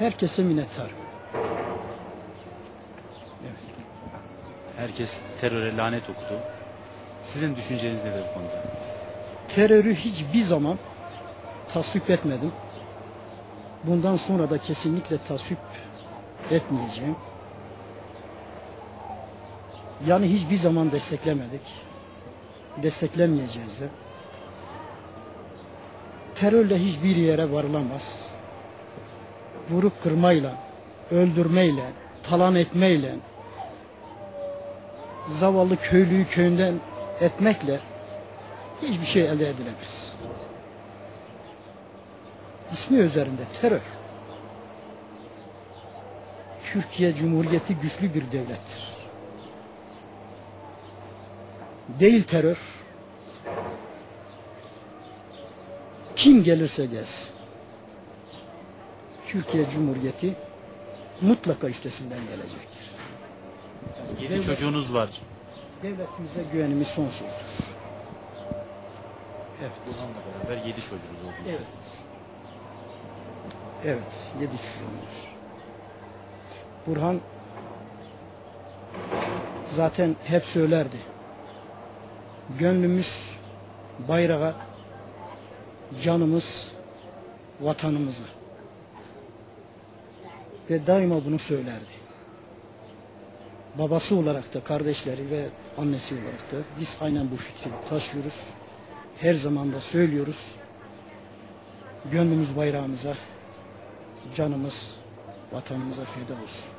Herkese minnettarım. Evet. Herkes teröre lanet okudu. Sizin düşünceniz nedir bu konuda? Terörü hiçbir zaman tasvip etmedim. Bundan sonra da kesinlikle tasvip etmeyeceğim. Yani hiçbir zaman desteklemedik. Desteklemeyeceğiz de. Terörle hiçbir yere varılamaz. Vurup kırmayla, öldürmeyle, talan etmeyle, zavallı köylüyü köyünden etmekle hiçbir şey elde edilemez. İsmi üzerinde terör. Türkiye Cumhuriyeti güçlü bir devlettir. Değil terör. Kim gelirse gelsin. Türkiye Cumhuriyeti mutlaka üstesinden gelecektir. Yedi Devlet- çocuğunuz var. Devletimize güvenimiz sonsuzdur. Evet. Burhan'la beraber yedi çocuğunuz olduğunu Evet. söylediniz. Evet, yedi çocuğum var. Burhan zaten hep söylerdi. Gönlümüz bayrağa, canımız vatanımıza. Ve daima bunu söylerdi. Babası olarak da, kardeşleri ve annesi olarak da biz aynen bu fikri taşıyoruz. Her zaman da söylüyoruz. Gönlümüz bayrağımıza, canımız vatanımıza feda olsun.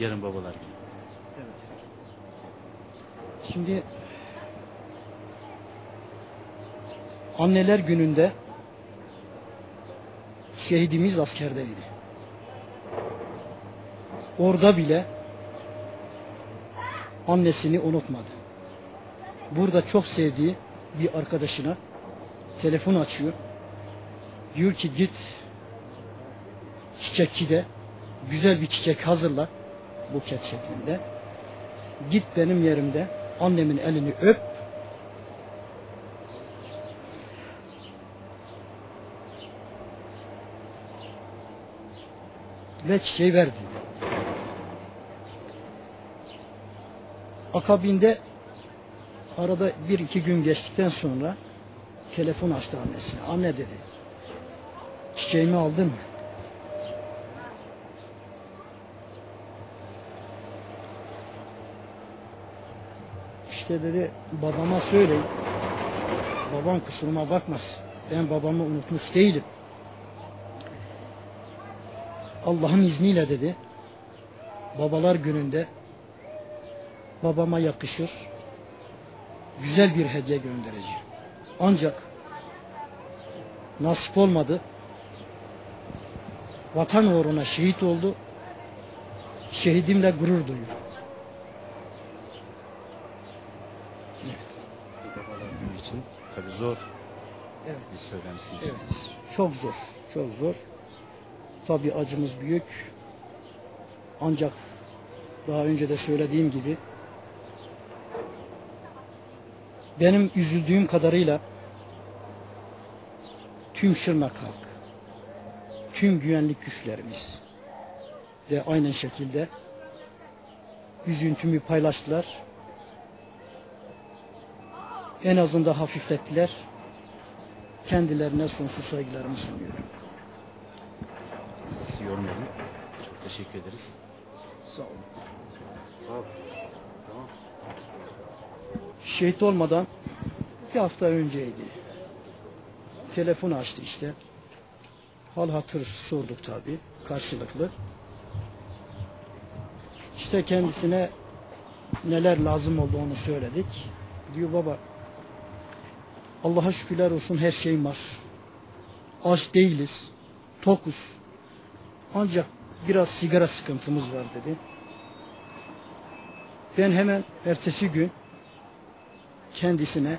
Yarın babalar günü. Evet. Şimdi anneler gününde şehidimiz askerdeydi. Orada bile annesini unutmadı. Burada çok sevdiği bir arkadaşına telefon açıyor. Diyor ki git çiçekçide güzel bir çiçek hazırla buket şeklinde. Git benim yerimde annemin elini öp. Ve çiçeği ver dedi. Akabinde arada bir iki gün geçtikten sonra telefon açtı annesine. Anne dedi. Çiçeğimi aldın mı? İşte dedi babama söyleyin. Babam kusuruma bakmaz. Ben babamı unutmuş değilim. Allah'ın izniyle dedi. Babalar gününde babama yakışır. Güzel bir hediye göndereceğim. Ancak nasip olmadı. Vatan uğruna şehit oldu. Şehidimle gurur duyuyorum. Evet. Babalar günü için tabii zor Evet. bir söylem sizin için. Evet. Çok zor. Çok zor. Tabii acımız büyük. Ancak daha önce de söylediğim gibi benim üzüldüğüm kadarıyla tüm Şırnak halk, tüm güvenlik güçlerimiz de aynı şekilde üzüntümü paylaştılar. En azından hafiflettiler. Kendilerine sonsuz saygılarımı sunuyorum. Sizi yormayalım. Çok teşekkür ederiz. Sağ olun. Şehit olmadan bir hafta önceydi. Telefon açtı işte. Hal hatır sorduk tabii karşılıklı. İşte kendisine neler lazım olduğunu söyledik. Diyor baba Allah'a şükürler olsun her şeyim var. Aç değiliz. Tokuz. Ancak biraz sigara sıkıntımız var dedi. Ben hemen ertesi gün kendisine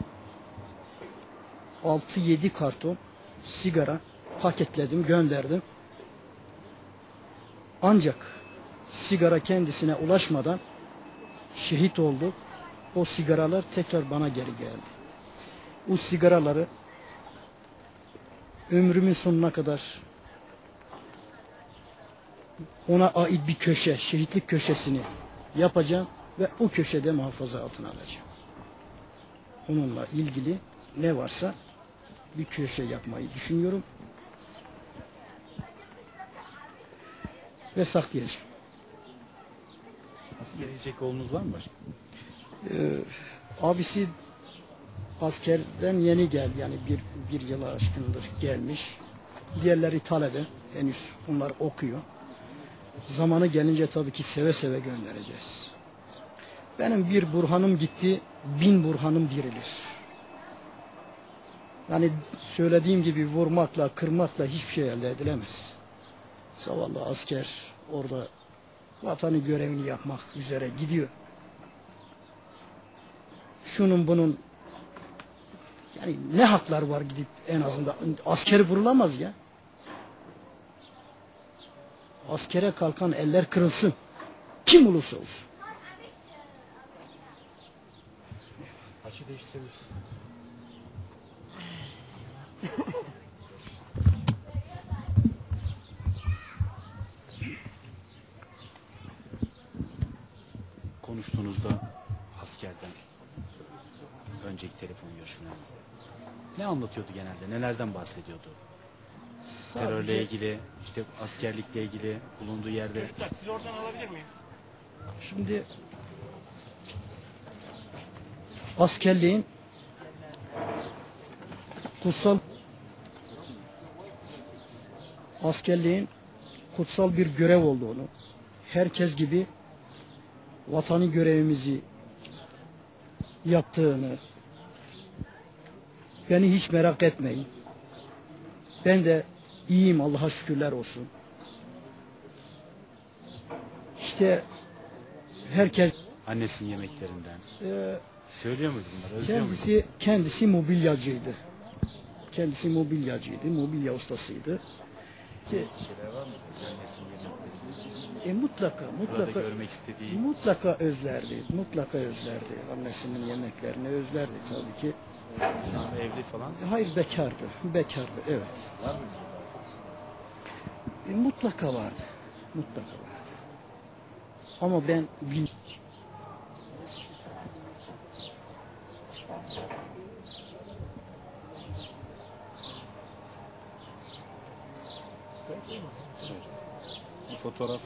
6-7 karton sigara paketledim, gönderdim. Ancak sigara kendisine ulaşmadan şehit oldu. O sigaralar tekrar bana geri geldi. O sigaraları ömrümün sonuna kadar ona ait bir köşe, şehitlik köşesini yapacağım ve o köşede muhafaza altına alacağım. Onunla ilgili ne varsa bir köşe yapmayı düşünüyorum. Ve saklayacağım. Asker gidecek oğlunuz var mı başka? Abisi askerden yeni geldi yani bir, bir yıla aşkındır gelmiş. Diğerleri talebe henüz onlar okuyor. Zamanı gelince tabii ki seve seve göndereceğiz. Benim bir burhanım gitti, bin burhanım dirilir. Yani söylediğim gibi vurmakla, kırmakla hiçbir şey elde edilemez. Zavallı asker orada vatanı görevini yapmak üzere gidiyor şunun bunun yani ne haklar var gidip en azından askeri vurulamaz ya. Askere kalkan eller kırılsın. Kim olursa olsun. Açı değiştirebilirsin. Konuştuğunuzda askerden önceki telefon görüşmelerinizde ne anlatıyordu genelde? Nelerden bahsediyordu? Terörle Sadece- ilgili, işte askerlikle ilgili, bulunduğu yerde Çocuklar sizi oradan alabilir miyim? Şimdi askerliğin kutsal askerliğin kutsal bir görev olduğunu, herkes gibi vatanı görevimizi yaptığını, beni hiç merak etmeyin. Ben de iyiyim Allah'a şükürler olsun. İşte herkes annesinin yemeklerinden e, söylüyor muydu bunları? Özlüyor muydu? kendisi kendisi mobilyacıydı. Kendisi mobilyacıydı, mobilya ustasıydı. Ki, e, mutlaka, Burada mutlaka, görmek istediği mutlaka özlerdi, mutlaka özlerdi. Annesinin yemeklerini özlerdi tabii ki. şu evli falan. Hayır bekardı, bekardı, evet. Var mı? E, mutlaka vardı, mutlaka vardı. Ama ben bil Bu fotoğraf.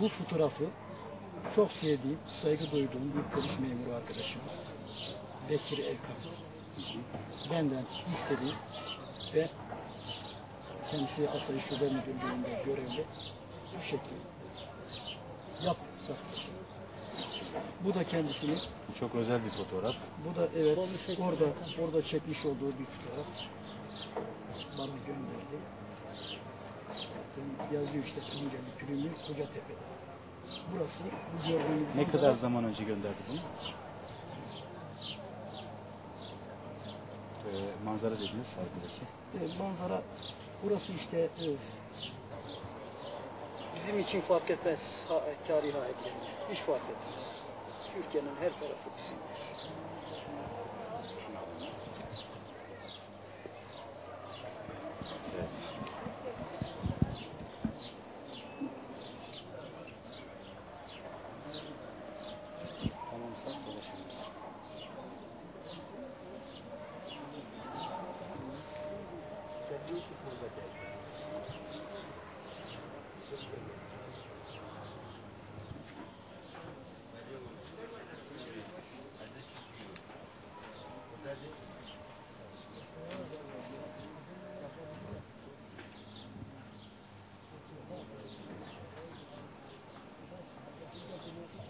Bu fotoğrafı çok sevdiğim, saygı duyduğum bir polis memuru arkadaşımız Bekir Erkan. Benden istedi ve kendisi Asayiş Şube Müdürlüğü'nde görevli bu şekilde yaptı saklayacak. Bu da kendisini, çok özel bir fotoğraf. bu da evet orada orada çekmiş olduğu bir fotoğraf bana gönderdi. Zaten yazıyor işte Tunceli Pülümü Kocatepe'de. Burası bu gördüğünüz Ne kadar zaman önce gönderdi bunu? Ee, manzara dediniz arkadaki. Evet, manzara burası işte e, bizim için fark etmez ha, tarihi hareketler. Hiç fark etmez. Türkiye'nin her tarafı bizimdir. Evet. Tamamsa dolaşabiliriz.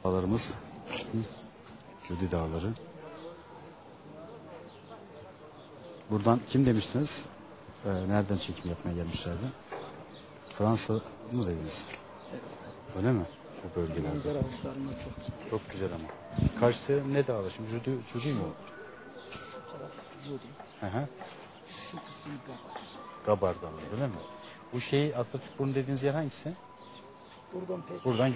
Dağlarımız. Cudi Dağları. Buradan kim demiştiniz? Ee, nereden çekim yapmaya gelmişlerdi? Fransa mı dediniz? Öyle mi? Bu bölgelerde. Manzara hoşlarına çok gitti. Çok güzel ama. Karşısı ne dağlar şimdi? Cudi, Cudi mi? Bu taraf Yudi, Hı hı. şu kısım Gabar. Gabar Dağı öyle mi? Bu şey Atatürk Burnu dediğiniz yer hangisi? Buradan pek Buradan gör.